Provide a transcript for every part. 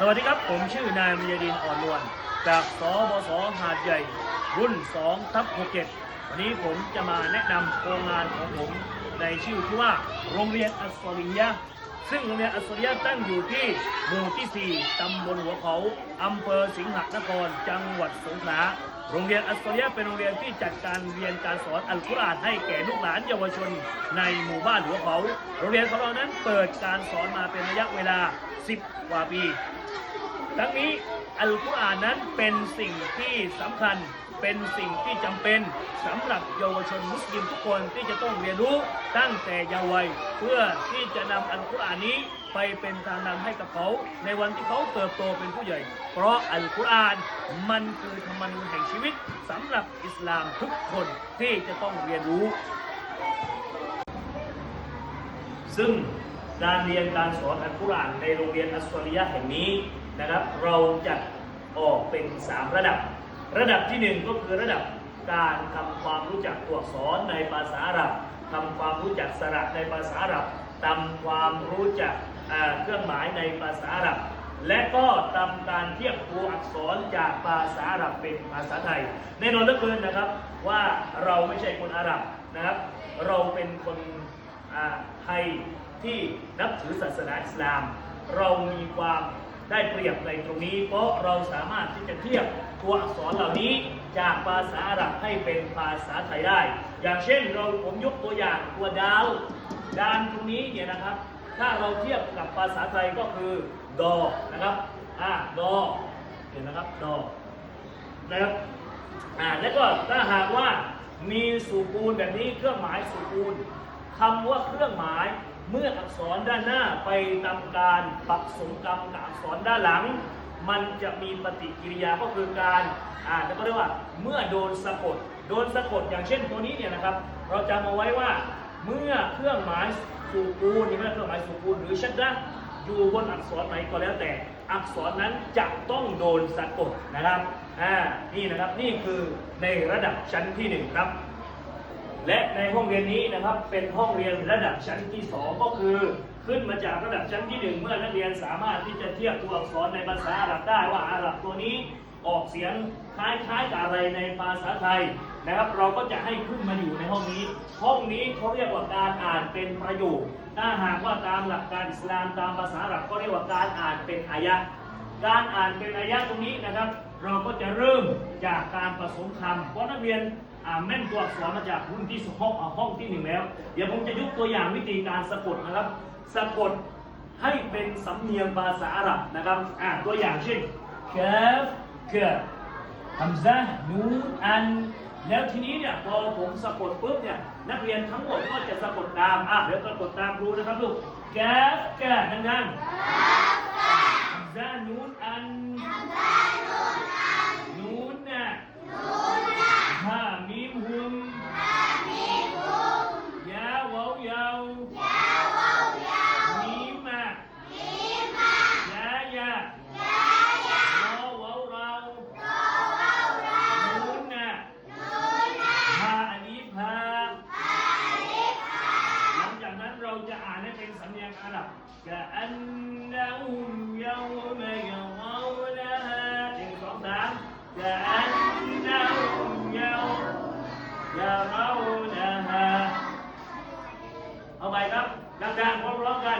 สวัสดีครับ ผมชื่อนายมียดินอ่อนนวลจากสบสหาดใหญ่ รุ่น2ทับ67วันนี้ผมจะมาแนะนำโครงงานของผมในชื่อที่ว่า โรงเรียนอัสสริยะ ซึ่งโรงเรียนอัสสริยะตั้งอยู่ที่หมู่ที่ 4 ตำบลหัวเขาอำเภอสิงหนคร จังหวัดสงขลา โรงเรียนอัสสริยะเป็นโรงเรียนที่จัดการเรียนการสอนอัลกุรอานให้แก่ลูกหลานเยาวชน ในหมู่บ้านหัวเขา โรงเรียนของเรานั้นเปิดการสอนมาเป็นระยะเวลา 10 กว่าปี ทั้งนี้อัลกุรอานนั้นเป็นสิ่งที่สำคัญ เป็นสิ่งที่จำเป็นสำหรับเยาวชนมุสลิมทุกคนที่จะต้องเรียนรู้ตั้งแต่เยาว์วัย เพื่อที่จะนำอัลกุรอานนี้ไปเป็นทางนำให้กับเขา ในวันที่เขาเติบโตเป็นผู้ใหญ่ เพราะอัลกุรอานมันคือธรรมนูญแห่งชีวิตสำหรับอิสลามทุกคนที่จะต้องเรียนรู้ ซึ่งการเรียนการสอนอัลกุรอานในโรงเรียนอัสซอริยะแห่งนี้นะครับ เราจะออกเป็น 3 ระดับ ระดับที่ 1 ก็คือระดับการทำความรู้จักตัวอักษรในภาษาอาหรับทำความรู้จักสระในภาษาอาหรับทำความรู้จักเครื่องหมายในภาษาอาหรับ และก็ทำการเทียบตัวอักษรจากภาษาอาหรับเป็นภาษาไทย แน่นอนเหลือเกินนะครับว่าเราไม่ใช่คนอาหรับนะครับ เราเป็นคนไทยที่นับถือศาสนาอิสลาม เรามีความ ได้เปรียบในตรงนี้ เพราะเราสามารถที่จะเทียบตัวอักษรเหล่านี้จากภาษาอาหรับให้เป็นภาษาไทยได้ อย่างเช่นเราผมยกตัวอย่างตัวดาวดานตรงนี้เนี่ยนะครับ ถ้าเราเทียบกับภาษาไทยก็คือดอนะครับอ่าดอเห็นนะครับดอนะครับอ่าแล้วก็ถ้าหากว่ามีสูกูลแบบนี้เครื่องหมายสูกูลคำว่าเครื่องหมาย เมื่ออักษรด้านหน้าไปทำการปรับสมกรรมกับอักษรด้านหลัง มันจะมีปฏิกิริยาก็คือการอ่านแล้วก็เรียกว่าเมื่อโดนสะกด โดนสะกดอย่างเช่นตัวนี้เนี่ยนะครับ เราจำเอาไว้ว่าเมื่อเครื่องหมายสูกูลนี่เมื่เครื่องหมายสูกูลหรือชัดดะอยู่บนอักษรไหนก็แล้วแต่ อักษรนั้นจะต้องโดนสะกดนะครับอ่านี่นะครับนี่คือในระดับชั้นที่หนึ่งครับ และในห้องเรียนนี้นะครับเป็นห้องเรียนระดับชั้นที่สองก็คือ ขึ้นมาจากระดับชั้นที่หนึ่งเมื่อนักเรียนสามารถที่จะเทียบตัวอักษรในภาษาอาหรับได้ว่าอาหรับตัวนี้ออกเสียงคล้ายๆกับอะไรในภาษาไทยนะครับ เราก็จะให้ขึ้นมาอยู่ในห้องนี้ ห้องนี้เขาเรียกว่าการอ่านเป็นประโยคถ้าหากว่าตามหลักการอิสลามตามภาษาอาหรับก็เรียกว่าการอ่านเป็นอายะการอ่านเป็นอายะตรงนี้นะครับ เราก็จะเริ่มจากการผสมคำเพราะนักเรียน แม่นตัวอักษรมาจากรุ่นที่ห้องอ่าห้องที่หนึ่งแล้ว เดี๋ยวผมจะยกตัวอย่างวิธีการสะกดนะครับ สะกดให้เป็นสำเนียงภาษาอาหรับนะครับอ่าตัวอย่างเช่นเคฟเกฮัมซะนูนอันแล้วทีนี้เนี่ยพอผมสะกดปุ๊บเนี่ยนักเรียนทั้งหมดก็จะสะกดตามอะเดี๋ยวสะกดตามครูนะครับลูกแกฟแกดังๆฮัมซานูนอันนู كأنهم يوم يرونها หนึ่งสองสาม كأنهم يوم يرونها เอาไปครับดังๆพร้อมๆกัน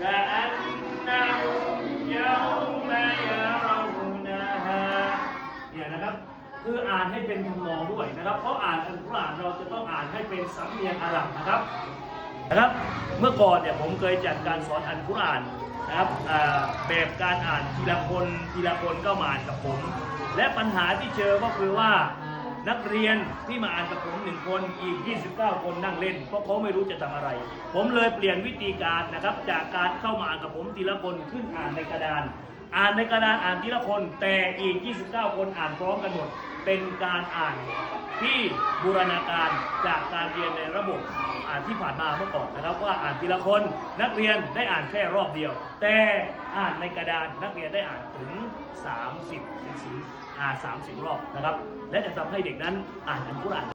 كأنهم يوم يرونها เนี่ยนะครับ คืออ่านให้เป็นทำนองด้วยนะครับ เพราะอ่านอัลกุรอานเราจะต้องอ่านให้เป็นสำเนียงอาหรับนะครับ นะครับเมื่อก่อนเนี่ยผมเคยจัดการสอนอัลกุรอานนะครับแบบการอ่านทีละคนทีละคนก็มาอ่านกับผม และปัญหาที่เจอก็คือว่านักเรียนที่มาอ่านกับผมหนึ่งคนอีก 29 คนนั่งเล่น เพราะเขาไม่รู้จะทำอะไร ผมเลยเปลี่ยนวิธีการนะครับจากการเข้ามาอ่านกับผมทีละคนขึ้นอ่านในกระดาน อ่านในกระดานอ่านทีละคน แต่อีก 29 คนอ่านพร้อมกันหมด เป็นการอ่านที่บูรณาการจากการเรียนในระบบอ่านที่ผ่านมาเมื่อก่อนนะครับ ว่าอ่านทีละคนนักเรียนได้อ่านแค่รอบเดียว แต่อ่านในกระดานนักเรียนได้อ่านถึง 30ถึงอ่าน30 รอบนะครับ และจะทำให้เด็กนั้นอ่านอัลกุรอาน